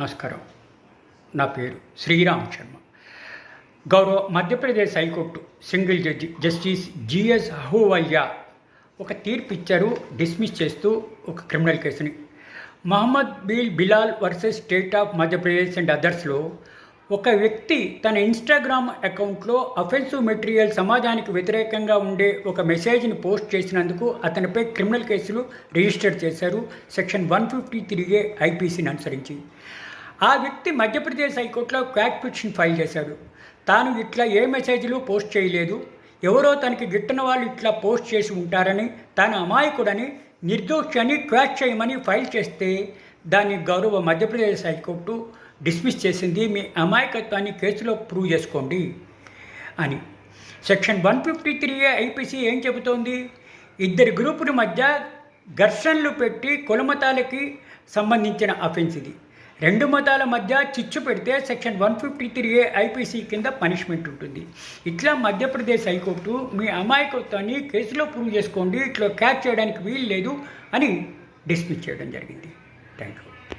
నమస్కారం. నా పేరు శ్రీరామ్ శర్మ. గౌరవ Madhya Pradesh high court single judge justice GS Ahluwalia ఒక తీర్పు ఇచ్చారు డిస్మిస్ చేస్తూ ఒక క్రిమినల్ కేసుని. Mohammad bill Bilal versus state of Madhya Pradesh and అదర్స్లో ఒక వ్యక్తి తన ఇన్స్టాగ్రామ్ అకౌంట్లో అఫెన్సివ్ మెటీరియల్ సమాజానికి వ్యతిరేకంగా ఉండే ఒక మెసేజ్ని పోస్ట్ చేసినందుకు అతనిపై క్రిమినల్ కేసులు రిజిస్టర్ చేశారు. Section one fifty three A ఐపీసీని అనుసరించి. ఆ వ్యక్తి మధ్యప్రదేశ్ హైకోర్టులో క్వాక్ పిటిషన్ ఫైల్ చేశాడు. తాను ఇట్లా ఏ మెసేజ్లు పోస్ట్ చేయలేదు. ఎవరో తనకి గిట్టిన వాళ్ళు ఇట్లా పోస్ట్ చేసి ఉంటారని తాను అమాయకుడని నిర్దోషి అని క్వాష్ చేయమని ఫైల్ చేస్తే దాన్ని గౌరవ మధ్యప్రదేశ్ హైకోర్టు డిస్మిస్ చేసింది. మీ అమాయకత్వాన్ని కేసులో ప్రూవ్ చేసుకోండి అని. Section one fifty three IPC ఏం చెబుతోంది? ఇద్దరు గ్రూపుల మధ్య ఘర్షణలు పెట్టి కులమతాలకి సంబంధించిన అఫెన్స్ ఇది. రెండు మతాల మధ్య చిచ్చు పెడితే section one fifty three A IPC కింద పనిష్మెంట్ ఉంటుంది. ఇట్లా మధ్యప్రదేశ్ హైకోర్టు మీ అమాయకత్వాన్ని కేసులో ప్రూవ్ చేసుకోండి ఇట్లా క్యాచ్ చేయడానికి వీలు లేదు అని డిస్మిస్ చేయడం జరిగింది. Thank you